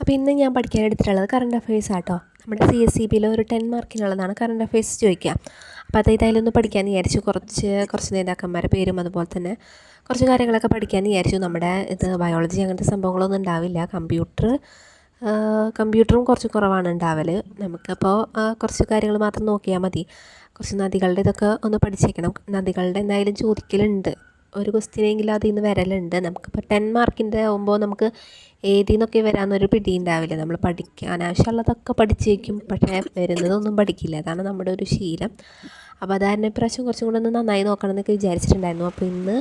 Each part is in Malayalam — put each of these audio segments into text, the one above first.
അപ്പോൾ ഇന്ന് ഞാൻ പഠിക്കാൻ എടുത്തിട്ടുള്ളത് കറണ്ട് അഫയേഴ്സ് ആട്ടോ. നമ്മുടെ സി എസ് സി ബിയിൽ ഒരു ടെൻ മാർക്കിനുള്ളതാണ് കറണ്ട് അഫയേഴ്സ് ചോദിക്കുക. അപ്പോൾ അത് ഒന്ന് പഠിക്കാൻ വിചാരിച്ചു. കുറച്ച് കുറച്ച് നേതാക്കന്മാരുടെ പേരും അതുപോലെ തന്നെ കുറച്ച് കാര്യങ്ങളൊക്കെ പഠിക്കാൻ വിചാരിച്ചു. നമ്മുടെ ഇത് ബയോളജി അങ്ങനത്തെ സംഭവങ്ങളൊന്നും ഉണ്ടാവില്ല. കമ്പ്യൂട്ടർ കമ്പ്യൂട്ടറും കുറച്ച് കുറവാണ് ഉണ്ടാവൽ നമുക്കപ്പോൾ കുറച്ച് കാര്യങ്ങൾ മാത്രം നോക്കിയാൽ മതി. കുറച്ച് നദികളുടെ ഇതൊക്കെ ഒന്ന് പഠിച്ചേക്കണം. നദികളുടെ എന്തായാലും ചോദിക്കലുണ്ട്. ഒരു ക്വസ്റ്റ്യനെങ്കിലും അതിൽ നിന്ന് വരലുണ്ട്. നമുക്കിപ്പോൾ ടെൻ മാർക്കിന്റെ ആകുമ്പോൾ നമുക്ക് ഏതിൽ നിന്നൊക്കെ വരാമെന്നൊരു പിടി ഉണ്ടാവില്ല നമ്മൾ പഠിക്കാൻ ആവശ്യമുള്ളതൊക്കെ പഠിച്ചേക്കും. പക്ഷേ വരുന്നതൊന്നും പഠിക്കില്ല. അതാണ് നമ്മുടെ ഒരു ശീലം. അപ്പോൾ അതായിരുന്നു ഇപ്രാവശ്യം കുറച്ചും കൂടെ ഒന്ന് നന്നായി നോക്കണം എന്നൊക്കെ വിചാരിച്ചിട്ടുണ്ടായിരുന്നു. അപ്പോൾ ഇന്ന്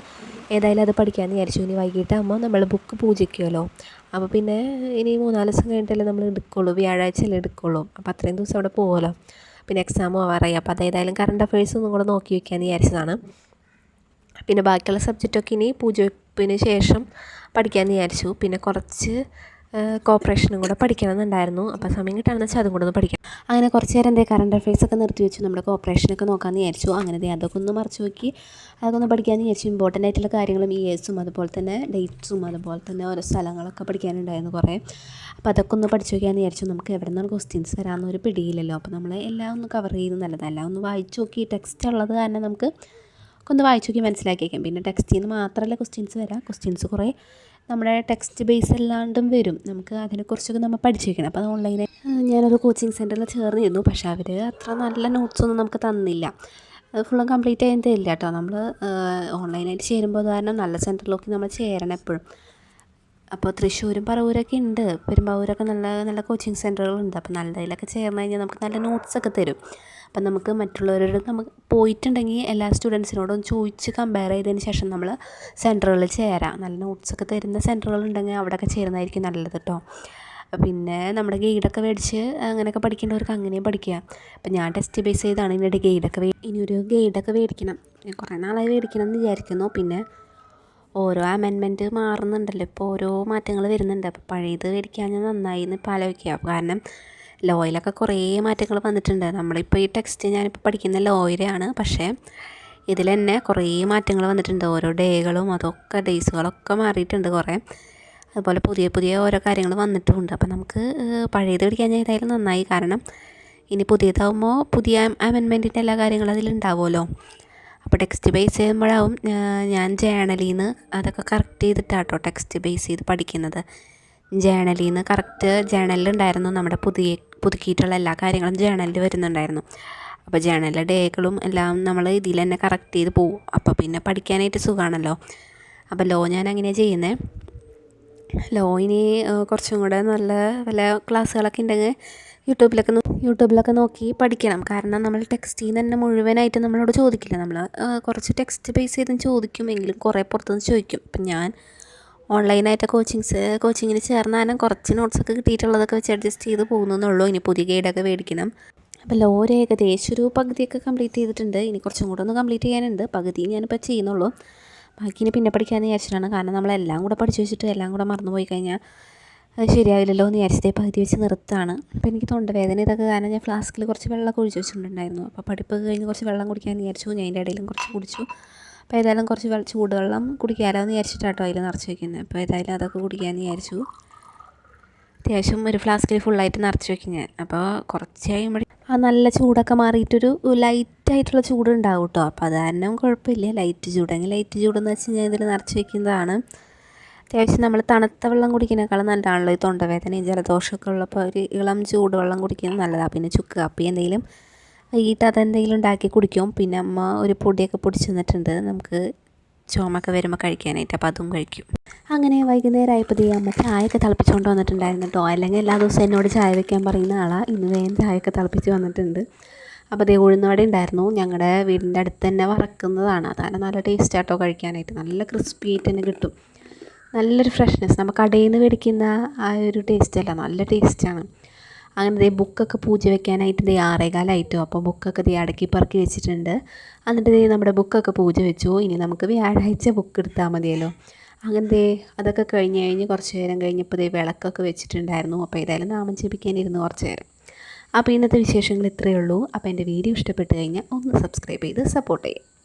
ഏതായാലും അത് പഠിക്കാമെന്ന് വിചാരിച്ചു. ഇനി വൈകിട്ടാകുമ്പോൾ നമ്മൾ ബുക്ക് പൂജിക്കുമല്ലോ അപ്പോൾ പിന്നെ ഇനി മൂന്നാൽ ദിവസം കഴിഞ്ഞിട്ടല്ലേ നമ്മൾ എടുക്കുള്ളൂ. വ്യാഴാഴ്ചയല്ലേ എടുക്കുള്ളൂ. അപ്പോൾ അത്രയും ദിവസം അവിടെ പോകുമല്ലോ പിന്നെ എക്സാമും ആവാറായി അപ്പോൾ അതേതായാലും കറണ്ട് അഫയേഴ്സ് ഒന്നും കൂടെ നോക്കി വയ്ക്കാമെന്ന് വിചാരിച്ചതാണ്. പിന്നെ ബാക്കിയുള്ള സബ്ജക്റ്റൊക്കെ ഇനി പൂജവെപ്പിന് ശേഷം പഠിക്കാമെന്ന് വിചാരിച്ചു. പിന്നെ കുറച്ച് കോപ്പറേഷനും കൂടെ പഠിക്കണമെന്നുണ്ടായിരുന്നു. അപ്പോൾ സമയം കിട്ടുകയാണെന്ന് വെച്ചാൽ അതും കൂടെ ഒന്ന് പഠിക്കാം. അങ്ങനെ കുറച്ച് നേരം എന്തേ കറണ്ട് അഫയേഴ്സ് ഒക്കെ നിർത്തി വെച്ചു. നമ്മുടെ കോപ്പറേഷനൊക്കെ നോക്കാമെന്ന് വിചാരിച്ചു. അങ്ങനെ അതൊക്കെ ഒന്ന് മറച്ചു നോക്കി. അതൊക്കെ ഒന്ന് പഠിക്കാമെന്ന് വിചാരിച്ചു. ഇമ്പോർട്ടന്റ് ആയിട്ടുള്ള കാര്യങ്ങളും ഇയേഴ്സും അതുപോലെ തന്നെ ഡേറ്റ്സും അതുപോലെ തന്നെ ഓരോ സ്ഥലങ്ങളൊക്കെ പഠിക്കാനുണ്ടായിരുന്നു കുറേ. അപ്പോൾ അതൊക്കെ ഒന്ന് പഠിച്ചു നോക്കിയാന്ന് വിചാരിച്ചു. നമുക്ക് എവിടെ നിന്നാണ് ക്വസ്റ്റ്യൻസ് വരാമെന്നൊരു പിടിയില്ലല്ലോ. അപ്പോൾ നമ്മൾ എല്ലാം ഒന്ന് കവർ ചെയ്ത് നല്ലതല്ല ഒന്ന് വായിച്ചു നോക്കി. ടെക്സ്റ്റ് ഉള്ളത് കാരണം നമുക്ക് ഒന്ന് വായിച്ചു നോക്കി മനസ്സിലാക്കിയേക്കാം. പിന്നെ ടെക്സ്റ്റിൽ നിന്ന് മാത്രമല്ല ക്വസ്റ്റ്യൻസ് വരാം. ക്വസ്റ്റ്യൻസ് കുറേ നമ്മുടെ ടെക്സ്റ്റ് ബേസ് അല്ലാണ്ടും വരും. നമുക്ക് അതിനെക്കുറിച്ചൊക്കെ നമ്മൾ പഠിച്ചു വയ്ക്കണം അപ്പോൾ ഓൺലൈനിൽ ഞാനൊരു കോച്ചിങ് സെന്ററിൽ ചേർന്നിരുന്നു. പക്ഷേ അവർ അത്ര നല്ല നോട്ട്സൊന്നും നമുക്ക് തന്നില്ല. അത് ഫുള്ളും കംപ്ലീറ്റ് ചെയ്യാൻ ഇല്ല കേട്ടോ നമ്മൾ ഓൺലൈനായിട്ട് ചേരുമ്പോൾ കാരണം നല്ല സെന്ററിലൊക്കെ നമ്മൾ ചേരണം എപ്പോഴും. അപ്പോൾ തൃശ്ശൂരും പറവൂരൊക്കെ ഉണ്ട് പെരുമ്പാവൂരൊക്കെ നല്ല നല്ല കോച്ചിങ് സെന്ററുകളുണ്ട് അപ്പോൾ നല്ലതിലൊക്കെ ചേർന്ന് കഴിഞ്ഞാൽ നമുക്ക് നല്ല നോട്ട്സൊക്കെ തരും. അപ്പം നമുക്ക് മറ്റുള്ളവരോട് നമുക്ക് പോയിട്ടുണ്ടെങ്കിൽ എല്ലാ സ്റ്റുഡൻസിനോടും ചോദിച്ച് കമ്പയർ ചെയ്തതിന് ശേഷം നമ്മൾ സെന്ററുകളിൽ ചേരാം. നല്ല നോട്ട്സൊക്കെ തരുന്ന സെന്ററുകളുണ്ടെങ്കിൽ അവിടെയൊക്കെ ചേരുന്നതായിരിക്കും നല്ലത് കേട്ടോ. പിന്നെ നമ്മുടെ ഗൈഡൊക്കെ മേടിച്ച് അങ്ങനെയൊക്കെ പഠിക്കേണ്ടവർക്ക് അങ്ങനെയും പഠിക്കുക അപ്പം ഞാൻ ടെസ്റ്റ് ബേസ് ചെയ്താണ് ഇതിന്റെ ഗൈഡൊക്കെ ഇനി ഒരു ഗൈഡൊക്കെ മേടിക്കണം. കുറേ നാളായി മേടിക്കണം എന്ന് വിചാരിക്കുന്നു. പിന്നെ ഓരോ അമെൻമെന്റ് മാറുന്നുണ്ടല്ലോ. ഇപ്പോൾ ഓരോ മാറ്റങ്ങൾ വരുന്നുണ്ട്. അപ്പോൾ പഴയത് മേടിക്കാൻ ഞാൻ നന്നായി എന്ന് ഇപ്പോൾ ആലോചിക്കുക കാരണം ലോയിലൊക്കെ കുറേ മാറ്റങ്ങൾ വന്നിട്ടുണ്ട്. നമ്മളിപ്പോൾ ഈ ടെക്സ്റ്റ് ഞാനിപ്പോൾ പഠിക്കുന്ന ലോയിലാണ്. പക്ഷേ ഇതിൽ തന്നെ കുറേ മാറ്റങ്ങൾ വന്നിട്ടുണ്ട്. ഓരോ ഡേകളും അതൊക്കെ ഡേയ്സുകളൊക്കെ മാറിയിട്ടുണ്ട് കുറേ. അതുപോലെ പുതിയ പുതിയ ഓരോ കാര്യങ്ങൾ വന്നിട്ടുമുണ്ട് അപ്പോൾ നമുക്ക് പഴയത് പഠിക്കാൻ ഏതായാലും നന്നായി. കാരണം ഇനി പുതിയതാകുമ്പോൾ പുതിയ അമെൻമെന്റിന്റെ എല്ലാ കാര്യങ്ങളും അതിലുണ്ടാവുമല്ലോ. അപ്പോൾ ടെക്സ്റ്റ് ബേസ് ചെയ്യുമ്പോഴാവും ഞാൻ ജേണലിൽ നിന്ന് അതൊക്കെ കറക്റ്റ് ചെയ്തിട്ടാട്ടോ ടെക്സ്റ്റ് ബേസ് ചെയ്ത് പഠിക്കുന്നത്. ജേണലിൽ നിന്ന് കറക്റ്റ് ജേണലിലുണ്ടായിരുന്നു നമ്മുടെ പുതിയ പുതുക്കിയിട്ടുള്ള എല്ലാ കാര്യങ്ങളും ജേണലിൽ വരുന്നുണ്ടായിരുന്നു. അപ്പോൾ ജേണലിലെ ഡേകളും എല്ലാം നമ്മൾ ഇതിൽ തന്നെ കറക്റ്റ് ചെയ്ത് പോകും അപ്പോൾ പിന്നെ പഠിക്കാനായിട്ട് സുഖമാണല്ലോ അപ്പോൾ ലോ ഞാൻ അങ്ങനെയാണ് ചെയ്യുന്നത് ലോ ഇനി കുറച്ചും കൂടെ നല്ല വല്ല ക്ലാസ്സുകളൊക്കെ ഉണ്ടെങ്കിൽ യൂട്യൂബിലൊക്കെ യൂട്യൂബിലൊക്കെ നോക്കി പഠിക്കണം. കാരണം നമ്മൾ ടെക്സ്റ്റിൽ നിന്ന് തന്നെ മുഴുവനായിട്ട് നമ്മളോട് ചോദിക്കില്ല. നമ്മൾ കുറച്ച് ടെക്സ്റ്റ് ബേസ് ചെയ്തും ചോദിക്കുമെങ്കിലും കുറേ പുറത്തുനിന്ന് ചോദിക്കും. അപ്പം ഞാൻ ഓൺലൈനായിട്ട് കോച്ചിങ്സ് കോച്ചിങ്ങിന് ചേർന്നാലും കുറച്ച് നോട്ട്സൊക്കെ കിട്ടിയിട്ടുള്ളതൊക്കെ വെച്ച് അഡ്ജസ്റ്റ് ചെയ്ത് പോകുന്നുള്ളൂ ഇനി പുതിയ ഗൈഡൊക്കെ മേടിക്കണം. അപ്പോൾ ലോ ഒരു ഏകദേശം ഒരു പകുതിയൊക്കെ കംപ്ലീറ്റ് ചെയ്തിട്ടുണ്ട്. ഇനി കുറച്ചും കൂടെ ഒന്ന് കംപ്ലീറ്റ് ചെയ്യാനുണ്ട്. പകുതി ഞാനിപ്പോൾ ചെയ്യുന്നുള്ളൂ. ബാക്കി ഇനി പിന്നെ പഠിക്കാമെന്ന് വിചാരിച്ചിട്ടാണ്. കാരണം നമ്മളെല്ലാം കൂടെ പഠിച്ചു വെച്ചിട്ട് എല്ലാം കൂടെ മറന്നു പോയി കഴിഞ്ഞാൽ അത് ശരിയാവില്ലല്ലോ എന്ന് വിചാരിച്ചതേ പകുതി വെച്ച് നിർത്താണ്. അപ്പോൾ എനിക്ക് തൊണ്ടവേദന ഇതൊക്കെ കാരണം ഞാൻ ഫ്ലാസ്കിൽ കുറച്ച് വെള്ളമൊക്കെ ഒഴിച്ച് വെച്ചിട്ടുണ്ടായിരുന്നു. അപ്പോൾ പഠിപ്പ് കഴിഞ്ഞ് കുറച്ച് വെള്ളം കുടിക്കാമെന്ന് വിചാരിച്ചു. ഞാൻ അതിന്റെ ഇടയിലും കുറച്ച് കുടിച്ചു. അപ്പോൾ ഏതായാലും കുറച്ച് വെള്ളം ചൂടുവെള്ളം കുടിക്കാമല്ലോ എന്ന് വിചാരിച്ചിട്ടാട്ടോ അതിൽ നിറച്ച് വയ്ക്കുന്നത് അപ്പോൾ ഏതായാലും അതൊക്കെ കുടിക്കാമെന്ന് വിചാരിച്ചു. അത്യാവശ്യം ഒരു ഫ്ലാസ്കിൽ ഫുള്ളായിട്ട് നിറച്ച് വയ്ക്കും ഞാൻ അപ്പോൾ കുറച്ച് കഴിയുമ്പോൾ ആ നല്ല ചൂടൊക്കെ മാറിയിട്ടൊരു ലൈറ്റായിട്ടുള്ള ചൂട് ഉണ്ടാവും കേട്ടോ അപ്പോൾ അത് കാരണം കുഴപ്പമില്ല. ലൈറ്റ് ചൂടെങ്കിൽ ലൈറ്റ് ചൂടെന്ന് വെച്ച് ഞാൻ ഇതിൽ നിറച്ച് വയ്ക്കുന്നതാണ് അത്യാവശ്യം നമ്മൾ തണുത്ത വെള്ളം കുടിക്കുന്നതിനേക്കാളും നല്ലതാണല്ലോ ഈ തൊണ്ടവേദനയും ജലദോഷമൊക്കെ ഉള്ളപ്പോൾ ഒരു ഇളം ചൂടുവെള്ളം കുടിക്കുന്നത് നല്ലതാണ് പിന്നെ ചുക്ക് കാപ്പി എന്തെങ്കിലും വൈകിട്ട് അതെന്തെങ്കിലും ഉണ്ടാക്കി കുടിക്കും. പിന്നെ അമ്മ ഒരു പൊടിയൊക്കെ പൊടിച്ച് തന്നിട്ടുണ്ട്. നമുക്ക് ചുമക്കെ വരുമ്പോൾ കഴിക്കാനായിട്ട് അപ്പോൾ അതും കഴിക്കും. അങ്ങനെ വൈകുന്നേരം ആയപ്പോൾ അമ്മ ചായയൊക്കെ തിളപ്പിച്ചുകൊണ്ട് വന്നിട്ടുണ്ടായിരുന്നു കേട്ടോ. അല്ലെങ്കിൽ എല്ലാ ദിവസവും എന്നോട് ചായ വെക്കാൻ പറയുന്ന ആളാണ് ഇന്ന് വേഗം ചായയൊക്കെ തിളപ്പിച്ച് വന്നിട്ടുണ്ട്. അപ്പോൾ അതേ ഉഴുന്നവട ഉണ്ടായിരുന്നു. ഞങ്ങളുടെ വീടിന്റെ അടുത്ത് തന്നെ വറക്കുന്നതാണ്. അതാണ് നല്ല ടേസ്റ്റ് ആട്ടോ കഴിക്കാനായിട്ട്. നല്ല ക്രിസ്പി ആയിട്ട് തന്നെ കിട്ടും. നല്ലൊരു ഫ്രഷ്നെസ് നമുക്ക് കടയിൽ നിന്ന് മേടിക്കുന്ന ആ ഒരു ടേസ്റ്റ് അല്ല. നല്ല ടേസ്റ്റാണ് അങ്ങനെ ദേ ബുക്കൊക്കെ പൂജ വെക്കാനായിട്ട് ദേ ആറേകാലായിട്ടും. അപ്പോൾ ബുക്കൊക്കെ ദേ അടക്കി പറക്കി വെച്ചിട്ടുണ്ട്. എന്നിട്ട് ദേ നമ്മുടെ ബുക്കൊക്കെ പൂജ വെച്ചു. ഇനി നമുക്ക് വ്യാഴാഴ്ച ബുക്ക് എടുത്താൽ മതിയല്ലോ. അങ്ങനെ ദേ അതൊക്കെ കഴിഞ്ഞ് കഴിഞ്ഞ് കുറച്ച് നേരം കഴിഞ്ഞപ്പോൾ ദേ വിളക്കൊക്കെ വെച്ചിട്ടുണ്ടായിരുന്നു. അപ്പോൾ ഏതായാലും നാമം ജപിക്കാനിരുന്നു കുറച്ച് നേരം. അപ്പോൾ ഇന്നത്തെ വിശേഷങ്ങൾ ഇത്രയേ ഉള്ളൂ. അപ്പോൾ എന്റെ വീഡിയോ ഇഷ്ടപ്പെട്ട് കഴിഞ്ഞാൽ ഒന്ന് സബ്സ്ക്രൈബ് ചെയ്ത് സപ്പോർട്ട് ചെയ്യാം